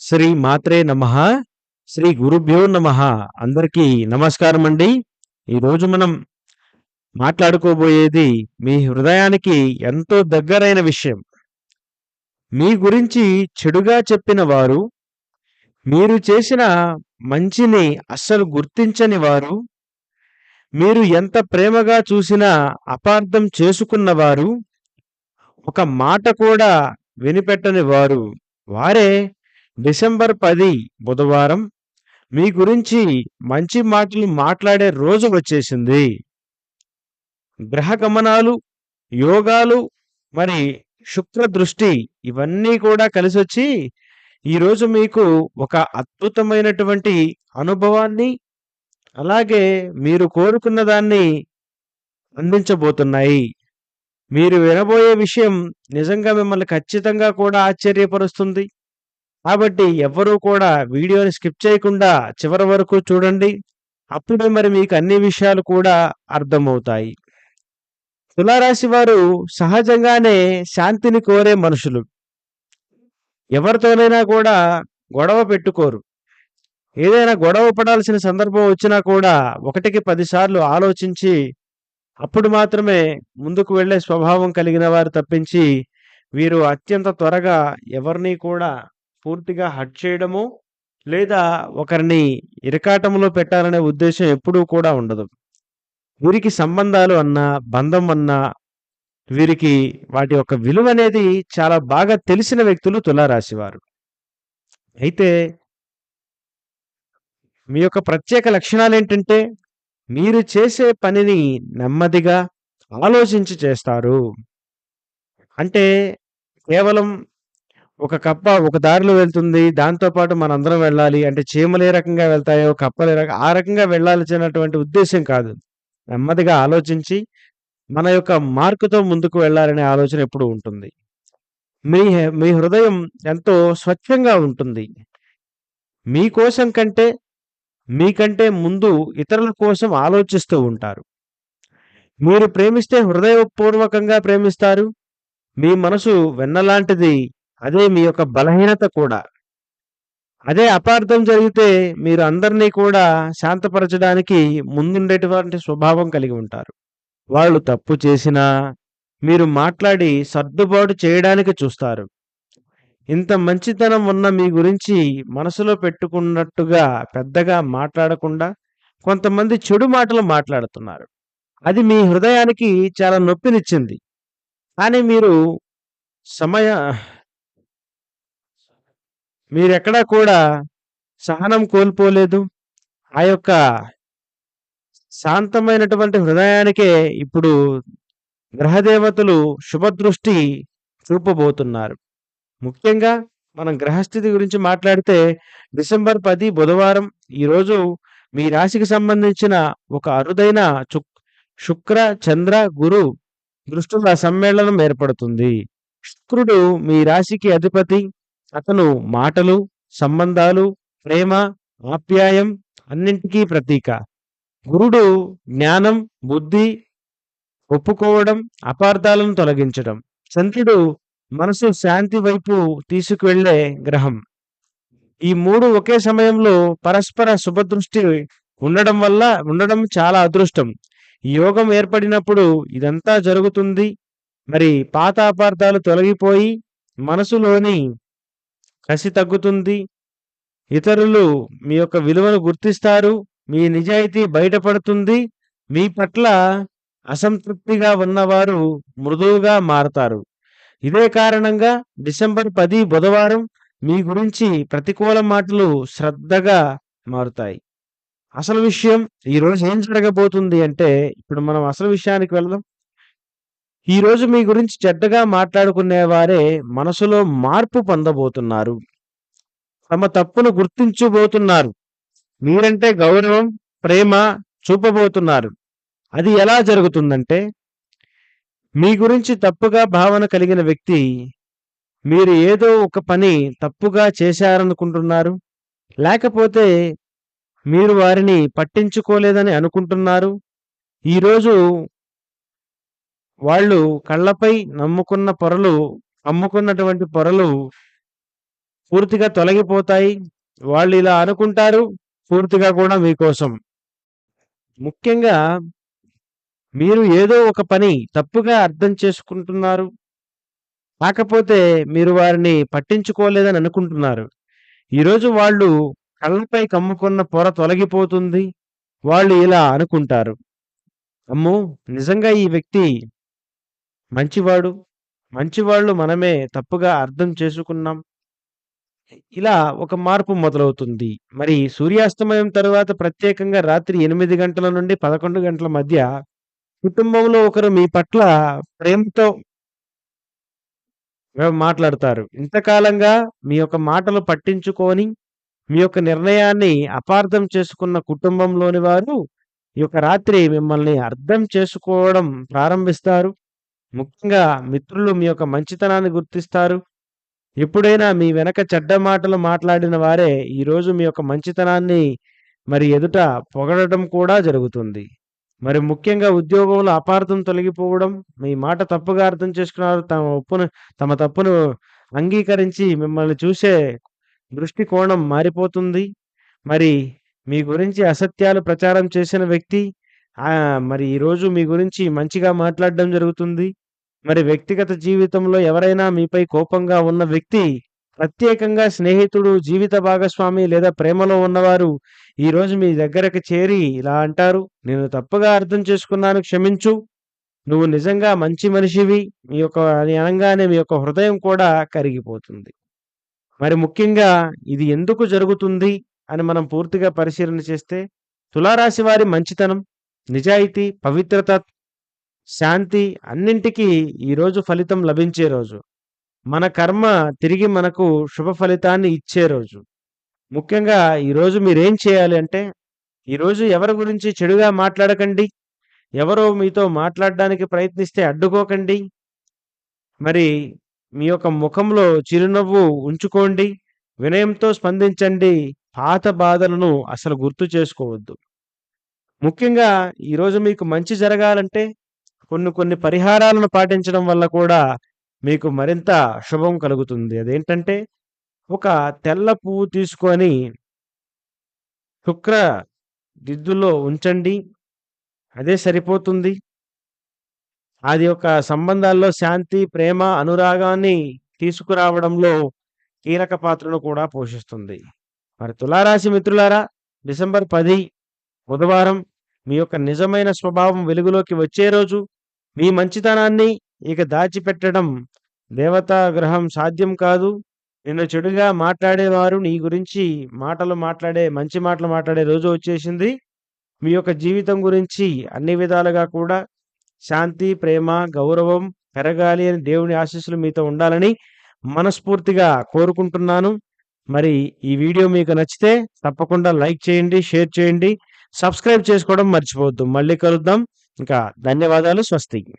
శ్రీ మాత్రే నమ శ్రీ గురుభ్యో నమః. అందరికీ నమస్కారం అండి. ఈరోజు మనం మాట్లాడుకోబోయేది మీ హృదయానికి ఎంతో దగ్గరైన విషయం. మీ గురించి చెడుగా చెప్పిన వారు మీరు చేసిన మంచిని అస్సలు గుర్తించని వారు మీరు ఎంత ప్రేమగా చూసినా అపార్థం చేసుకున్నవారు ఒక మాట కూడా వినిపెట్టని వారు వారే డిసెంబర్ పది బుధవారం మీ గురించి మంచి మాటలు మాట్లాడే రోజు వచ్చేసింది. గ్రహ గమనాలు యోగాలు మరి శుక్ర దృష్టి ఇవన్నీ కూడా కలిసి వచ్చి ఈరోజు మీకు ఒక అద్భుతమైనటువంటి అనుభవాన్ని అలాగే మీరు కోరుకున్న దాన్ని అందించబోతున్నాయి. మీరు వినబోయే విషయం నిజంగా మిమ్మల్ని ఖచ్చితంగా కూడా ఆశ్చర్యపరుస్తుంది. కాబట్టి ఎవరూ కూడా వీడియోని స్కిప్ చేయకుండా చివరి వరకు చూడండి. అప్పుడే మరి మీకు అన్ని విషయాలు కూడా అర్థమవుతాయి. తులారాశి వారు సహజంగానే శాంతిని కోరే మనుషులు. ఎవరితోనైనా కూడా గొడవ పెట్టుకోరు. ఏదైనా గొడవ పడాల్సిన సందర్భం వచ్చినా కూడా ఒకటికి పదిసార్లు ఆలోచించి అప్పుడు మాత్రమే ముందుకు వెళ్ళే స్వభావం కలిగిన వారు తప్పించి వీరు అత్యంత త్వరగా ఎవరిని కూడా పూర్తిగా హట్ చేయడము లేదా ఒకరిని ఇరకాటంలో పెట్టాలనే ఉద్దేశం ఎప్పుడూ కూడా ఉండదు. వీరికి సంబంధాలు అన్నా బంధం అన్నా వీరికి వాటి యొక్క విలువ అనేది చాలా బాగా తెలిసిన వ్యక్తులు తులారాశివారు. అయితే మీ యొక్క ప్రత్యేక లక్షణాలు ఏంటంటే మీరు చేసే పనిని నెమ్మదిగా ఆలోచించి చేస్తారు. అంటే కేవలం ఒక కప్ప ఒక దారిలో వెళ్తుంది దాంతో పాటు మనందరం వెళ్ళాలి అంటే చీమలు ఏ రకంగా వెళ్తాయో కప్పలు ఏ ఆ రకంగా వెళ్ళాల్సినటువంటి ఉద్దేశం కాదు. నెమ్మదిగా ఆలోచించి మన యొక్క మార్కుతో ముందుకు వెళ్ళాలనే ఆలోచన ఎప్పుడు ఉంటుంది. మీ మీ హృదయం ఎంతో స్వచ్ఛంగా ఉంటుంది. మీకోసం కంటే మీకంటే ముందు ఇతరుల కోసం ఆలోచిస్తూ ఉంటారు. మీరు ప్రేమిస్తే హృదయపూర్వకంగా ప్రేమిస్తారు. మీ మనసు వెన్నలాంటిది అదే మీ యొక్క బలహీనత కూడా. అదే అపార్థం జరిగితే మీరు అందరినీ కూడా శాంతపరచడానికి ముందుండేటువంటి స్వభావం కలిగి ఉంటారు. వాళ్ళు తప్పు చేసినా మీరు మాట్లాడి సర్దుబాటు చేయడానికి చూస్తారు. ఇంత మంచితనం ఉన్న మీ గురించి మనసులో పెట్టుకున్నట్టుగా పెద్దగా మాట్లాడకుండా కొంతమంది చెడు మాటలు మాట్లాడుతున్నారు. అది మీ హృదయానికి చాలా నొప్పినిచ్చింది. కానీ మీరు సమయ మీరెక్కడా కూడా సహనం కోల్పోలేదు. ఆ యొక్క శాంతమైనటువంటి హృదయానికే ఇప్పుడు గ్రహదేవతలు శుభదృష్టి చూపబోతున్నారు. ముఖ్యంగా మనం గ్రహస్థితి గురించి మాట్లాడితే డిసెంబర్ పది బుధవారం ఈరోజు మీ రాశికి సంబంధించిన ఒక అరుదైన శుక్ర చంద్ర గురు దృష్టుల సమ్మేళనం ఏర్పడుతుంది. శుక్రుడు మీ రాశికి అధిపతి అతను మాటలు సంబంధాలు ప్రేమ ఆప్యాయం అన్నింటికీ ప్రతీక. గురుడు జ్ఞానం బుద్ధి ఒప్పుకోవడం అపార్థాలను తొలగించడం. చంద్రుడు మనసు శాంతి వైపు తీసుకువెళ్ళే గ్రహం. ఈ మూడు ఒకే సమయంలో పరస్పర శుభదృష్టి ఉండడం వల్ల ఉండడం చాలా అదృష్టం. యోగం ఏర్పడినప్పుడు ఇదంతా జరుగుతుంది. మరి పాత అపార్థాలు తొలగిపోయి మనసులోని కసి తగ్గుతుంది. ఇతరులు మీ యొక్క విలువను గుర్తిస్తారు. మీ నిజాయితీ బయటపడుతుంది. మీ పట్ల అసంతృప్తిగా ఉన్నవారు మృదువుగా మారతారు. ఇదే కారణంగా డిసెంబర్ పది బుధవారం మీ గురించి ప్రతికూల మాటలు శ్రద్ధగా మారుతాయి. అసలు విషయం ఈ రోజు ఏం జరగబోతుంది అంటే ఇప్పుడు మనం అసలు విషయానికి వెళ్దాం. ఈ రోజు మీ గురించి చెడ్డగా మాట్లాడుకునేవారే మనసులో మార్పు పొందబోతున్నారు. తమ తప్పును గుర్తించబోతున్నారు. మీరంటే గౌరవం ప్రేమ చూపబోతున్నారు. అది ఎలా జరుగుతుందంటే మీ గురించి తప్పుగా భావన కలిగిన వ్యక్తి మీరు ఏదో ఒక పని తప్పుగా చేశారనుకుంటున్నారు. లేకపోతే మీరు వారిని పట్టించుకోలేదని అనుకుంటున్నారు. ఈరోజు వాళ్ళు కళ్ళపై నమ్ముకున్న పొరలు అమ్ముకున్నటువంటి పొరలు పూర్తిగా తొలగిపోతాయి. వాళ్ళు ఇలా అనుకుంటారు. పూర్తిగా కూడా మీకోసం. ముఖ్యంగా మీరు ఏదో ఒక పని తప్పుగా అర్థం చేసుకుంటున్నారు. కాకపోతే మీరు వారిని పట్టించుకోలేదని అనుకుంటున్నారు. ఈరోజు వాళ్ళు కళ్ళపై కమ్ముకున్న పొర తొలగిపోతుంది. వాళ్ళు ఇలా అనుకుంటారు. అమ్మో! నిజంగా ఈ వ్యక్తి మంచివాడు. మంచివాళ్ళు మనమే తప్పుగా అర్థం చేసుకున్నాం. ఇలా ఒక మార్పు మొదలవుతుంది. మరి సూర్యాస్తమయం తరువాత ప్రత్యేకంగా రాత్రి ఎనిమిది గంటల నుండి 11 గంటల మధ్య కుటుంబంలో ఒకరు మీ పట్ల ప్రేమతో మాట్లాడతారు. ఇంతకాలంగా మీ యొక్క మాటలు పట్టించుకొని మీ యొక్క నిర్ణయాన్ని అపార్థం చేసుకున్న కుటుంబంలోని వారు ఈ యొక్క రాత్రి మిమ్మల్ని అర్థం చేసుకోవడం ప్రారంభిస్తారు. ముఖ్యంగా మిత్రులు మీ యొక్క మంచితనాన్ని గుర్తిస్తారు. ఎప్పుడైనా మీ వెనక చెడ్డ మాటలు మాట్లాడిన వారే ఈరోజు మీ యొక్క మంచితనాన్ని మరి ఎదుట పొగడటం కూడా జరుగుతుంది. మరి ముఖ్యంగా ఉద్యోగంలో అపార్థం తొలగిపోవడం, మీ మాట తప్పుగా అర్థం చేసుకున్నారు. తమ ఒప్పును తమ తప్పును అంగీకరించి మిమ్మల్ని చూసే దృష్టికోణం మారిపోతుంది. మరి మీ గురించి అసత్యాలు ప్రచారం చేసిన వ్యక్తి ఆహ్, మరి ఈరోజు మీ గురించి మంచిగా మాట్లాడడం జరుగుతుంది. మరి వ్యక్తిగత జీవితంలో ఎవరైనా మీపై కోపంగా ఉన్న వ్యక్తి ప్రత్యేకంగా స్నేహితుడు, జీవిత భాగస్వామి లేదా ప్రేమలో ఉన్నవారు ఈరోజు మీ దగ్గరకు చేరి ఇలా అంటారు. "నేను తప్పుగా అర్థం చేసుకున్నాను క్షమించు. నువ్వు నిజంగా మంచి మనిషివి." మీ యొక్క అని అనంగానే మీ యొక్క హృదయం కూడా కరిగిపోతుంది. మరి ముఖ్యంగా ఇది ఎందుకు జరుగుతుంది అని మనం పూర్తిగా పరిశీలన చేస్తే తులారాశి వారి మంచితనం, నిజాయితీ, పవిత్రత, శాంతి అన్నింటికీ ఈరోజు ఫలితం లభించే రోజు. మన కర్మ తిరిగి మనకు శుభ ఫలితాన్ని ఇచ్చే రోజు. ముఖ్యంగా ఈరోజు మీరేం చేయాలి అంటే, ఈరోజు ఎవరి గురించి చెడుగా మాట్లాడకండి. ఎవరో మీతో మాట్లాడడానికి ప్రయత్నిస్తే అడ్డుకోకండి. మరి మీ యొక్క ముఖంలో చిరునవ్వు ఉంచుకోండి. వినయంతో స్పందించండి. పాత బాధలను అసలు గుర్తు చేసుకోవద్దు. ముఖ్యంగా ఈరోజు మీకు మంచి జరగాలంటే కొన్ని కొన్ని పరిహారాలను పాటించడం వల్ల కూడా మీకు మరింత శుభం కలుగుతుంది. అదేంటంటే ఒక తెల్ల పువ్వు తీసుకొని శుక్ర దిద్దులో ఉంచండి. అదే సరిపోతుంది. అది ఒక సంబంధాల్లో శాంతి, ప్రేమ, అనురాగాన్ని తీసుకురావడంలో కీలక పాత్రను కూడా పోషిస్తుంది. మరి తులారాశి మిత్రులారా డిసెంబర్ పది బుధవారం మీ యొక్క నిజమైన స్వభావం వెలుగులోకి వచ్చే రోజు. మీ మంచితనాన్ని ఇక దాచిపెట్టడం దేవతాగ్రహం సాధ్యం కాదు. నిన్ను చెడుగా మాట్లాడేవారు నీ గురించి మాటలు మాట్లాడే మంచి మాటలు మాట్లాడే రోజు వచ్చేసింది. మీ యొక్క జీవితం గురించి అన్ని విధాలుగా కూడా శాంతి, ప్రేమ, గౌరవం పెరగాలి అని దేవుని ఆశీస్సులు మీతో ఉండాలని మనస్ఫూర్తిగా కోరుకుంటున్నాను. మరి ఈ వీడియో మీకు నచ్చితే తప్పకుండా లైక్ చేయండి, షేర్ చేయండి, సబ్స్క్రైబ్ చేసుకోవడం మర్చిపోవద్దు. మళ్ళీ కలుద్దాం. ఇంకా ధన్యవాదాలు. స్వస్తి.